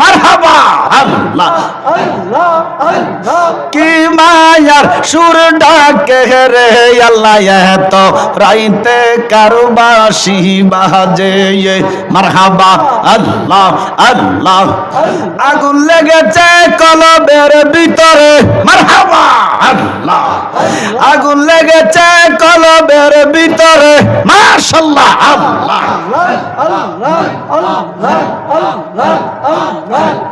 মারহাবা আল্লাহ। কি মায়ার সুর ডাকে রে আল্লাহ এত রাইতে কারবাসি বাজে মারহাবা আল্লাহ আল্লাহ। আগুন লেগেছে কলবের ভিতরে। মারহাবা আল্লাহ। আগুন লেগেছে কলবের ভিতরে। মাশাল্লাহ আল্লাহ। run, run, run, run.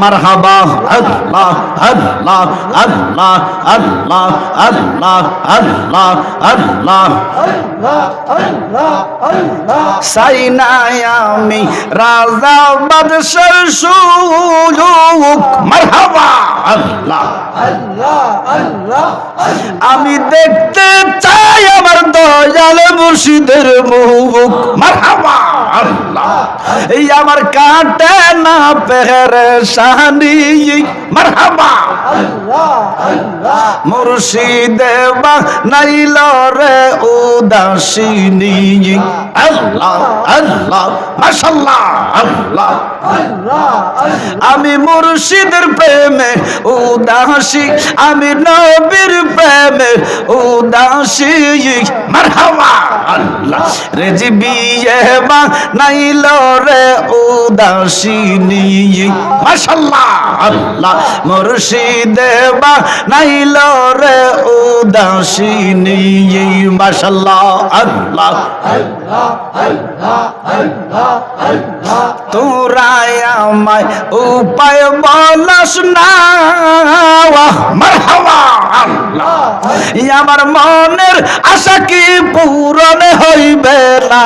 মারহাবা, আল্লাহ আল্লাহ আল্লাহ আল্লাহ আল্লাহ আল্লাহ আল্লাহ। সাইনাই আমি রাজা বাদশার সুযোগ। মারহাবা, আল্লাহ। আমি দেখতে চাই আমার দয়াল মুর্শিদের মুখ। মারহাবা, আল্লাহ। এই আমার কাটে না পেহরে শাহানি, মারহাবা। মুর্শিদে নাইল রে উদাসিনী। আল্লাহ আল্লাহ আমি মুর্শিদের প্রেমে উদাসী, আমি নবীর প্রেমে উদাসী। মারহাবা, আল্লাহ। রেজবিয়ে বা নাইল রে উদাসিনী। মাশাল্লাহ আল্লাহ মুর্শিদে বা নাইল রে উদাসিনী মাশাল্লাহ আল্লাহ। আমায় উপায় বলস না। মারহাবা। আল্লাহ। আমার মনের আশা কি পূরণ হইবে না?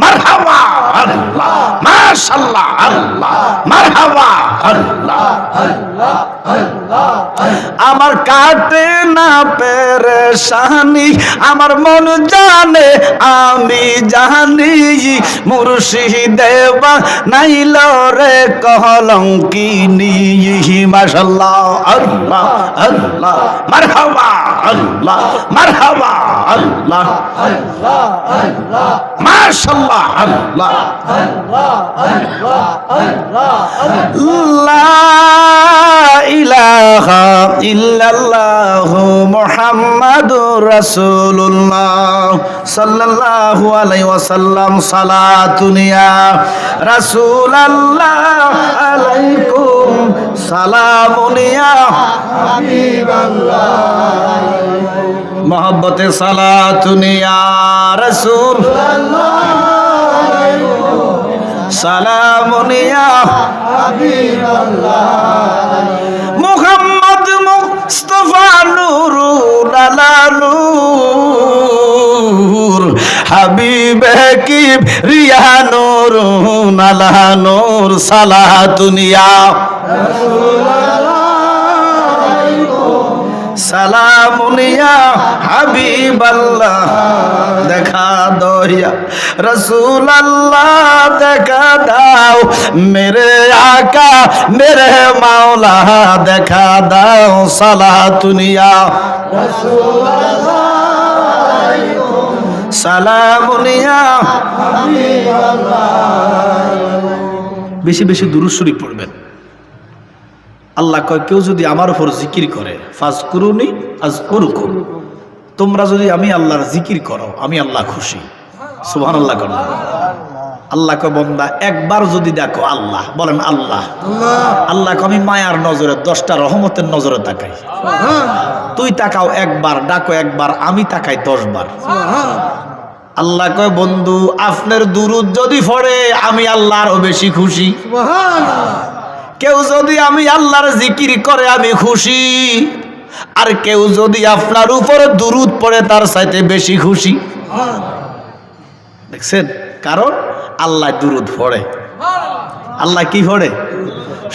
মারহাবা। আল্লাহ মাশাল্লাহ আল্লাহ। মারহাবা। আমার কাটে না পেরেশানি, আমার মন জানে, আমি জানি, মুর্শিদেবা নাইল রে কলঙ্কিনি, মাশাল্লাহ, আল্লাহ আল্লাহ, মারহাবা আল্লাহ, মারহাবা। আল্লাহ মাশাল্লাহ আল্লাহ। লা ইলাহা ইল্লাল্লাহু মুহাম্মাদুর রাসূলুল্লাহ আলাইহি ওয়াসাল্লাম সালাতুন ইয়া রাসূলাল্লাহ আলাইকুম সালামুন ইয়া মোহব্বতে সালাতুন ইয়া রাসূল। সালামুন ইয়া মুহাম্মদ মুস্তাফা নূরুল আলা হাবিবে কি রিয়া নূর আলা নূর। সালাতুনিয়া সালামুনিয়া হাবিবাল্লাহ, দেখা দয়া রসুল আল্লাহ দেখা দাও মেরে আকা, মেরে মাওলা, দেখা দাও সালাতুনিয়া সালামুনিয়া বেশি বেশি দুরুশ্বরী পড়বেন। আল্লাহ কয় কেউ যদি আমার উপর জিকির করে ফাজ করুনি আজ করুকুম তোমরা যদি আমি আল্লাহর জিকির করো আমি আল্লাহ খুশি। সুবহান আল্লাহ কর আল্লাহ কয় বন্দা একবার যদি দেখো আল্লাহ। বলেন আল্লাহ। আল্লাহ। আমি মায়ার নজরে দশটা রহমতের নজরে তাকাই। তুই তাকাও একবার ডাকো একবার আমি তাকাই দশ বার আল্লাহ কয় বন্ধু আপনার দুরুদ যদি পড়ে আমি আল্লাহ আরও বেশি খুশি। কেউ যদি আমি আল্লাহর জিকির করে, আমি খুশি। আর কেউ যদি আপনার উপরে দুরুদ পড়ে, তার সাথে বেশি খুশি। দেখছেন? কারণ আল্লাহ দুরুদ পড়ে। আল্লাহ কি পড়ে?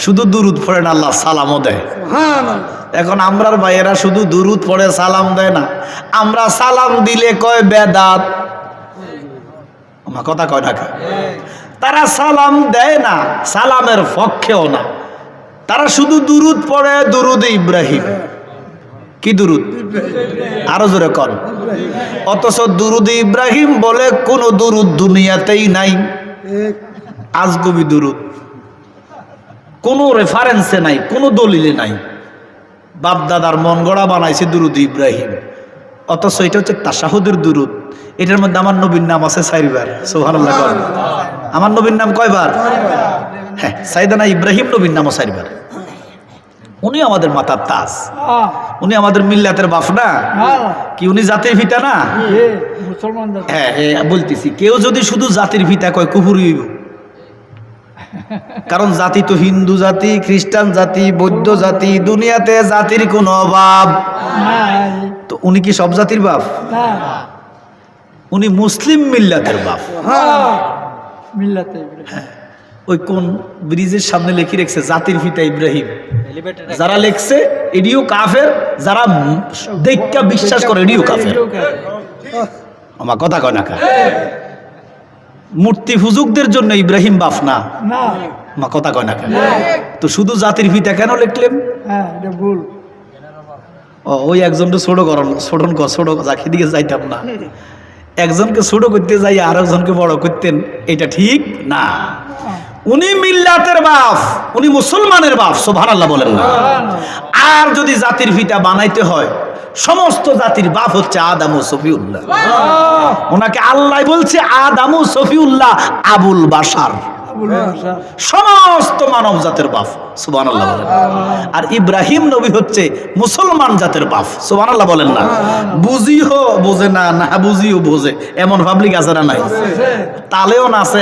শুধু দুরুদ পড়ে না, আল্লাহ সালামও দেয়। এখন আমরার ভাইয়েরা শুধু দুরুদ পড়ে, সালাম দেয় না। আমরা সালাম দিলে কয় বেদাত? আমার কথা কয় না কা? তারা সালাম দেয় না, সালামের পক্ষেও না। তারা শুধু দুরুদ পড়ে, দুরুদ ইব্রাহিম। কি দুরুদ? আরও জোরে কর অথচ দুরুদ ইব্রাহিম বলে কোন দুরুদ দুনিয়াতেই নাই। আজগবি দুরুদ। কোনো রেফারেন্সে নাই, কোনো দলিলে নাই। বাপদাদার মন গড়া বানাইছে দুরুদ ইব্রাহিম। অথচ এটা হচ্ছে তাসাহুদের দুরুদ। এটার মধ্যে আমার নবীর নাম আছে চারিবার সোহানুল্লাহ আমার নবীর নাম কয়বার? হ্যাঁ সাইদানা ইব্রাহিম নবীর নামও চারিবার উনি আমাদের মাতার তাজ। উনি আমাদের মিল্লাতের বাপ না? কি উনি জাতির ভিটা না? হ্যাঁ হ্যাঁ বলতেছি, কেউ যদি শুধু জাতির ভিটা কয় কুহুরি কারণ জাতি তো হিন্দু জাতি, খ্রিস্টান জাতি, বৌদ্ধ জাতি, দুনিয়াতে জাতির কোনো অভাব। তো উনি কি সব জাতির বাপ? উনি মুসলিম মিল্লাতের বাপ। মিল্লাতে ওই কোন ব্রিজের সামনে লিখে রেখেছে জাতির পিতা ইব্রাহিম। যারা লেখছে এডিও কাফের যারা দেখা বিশ্বাস করে এডিও কাফের। আমার কথা কয় না মূর্তি হুজুকদের জন্য ইব্রাহিম বাপ না? আমার কথা কয় না তো শুধু জাতির পিতা কেন লিখলেন? হ্যাঁ ভুল। ও ওই একজনকে ছোট করন ছোট কর ছোট যাকে দিকে যাইতাম না। একজনকে ছোট করতে যাই আরেকজনকে বড় করতেন এটা ঠিক না। উনি মিল্লাতের বাপ উনি মুসলমানের বাপ সোভান আল্লাহ বলেন না। আর যদি জাতির ভিটা বানাইতে হয় সমস্ত জাতির বাপ হচ্ছে আদাম সফিউল্লাহ। ওনাকে আল্লাহ বলছে আদাম সফিউল্লাহ আবুল বাসার। সমস্ত মানব জাতের বাপ সুবান আল্লাহ বলেন আর ইব্রাহিম নবী হচ্ছে মুসলমান জাতের বাপ সুবান আল্লাহ বলেন না। বুঝিও বোঝে না না বুঝিও বোঝে এমন পাবলিক আছে না নাই? তালেও নাচে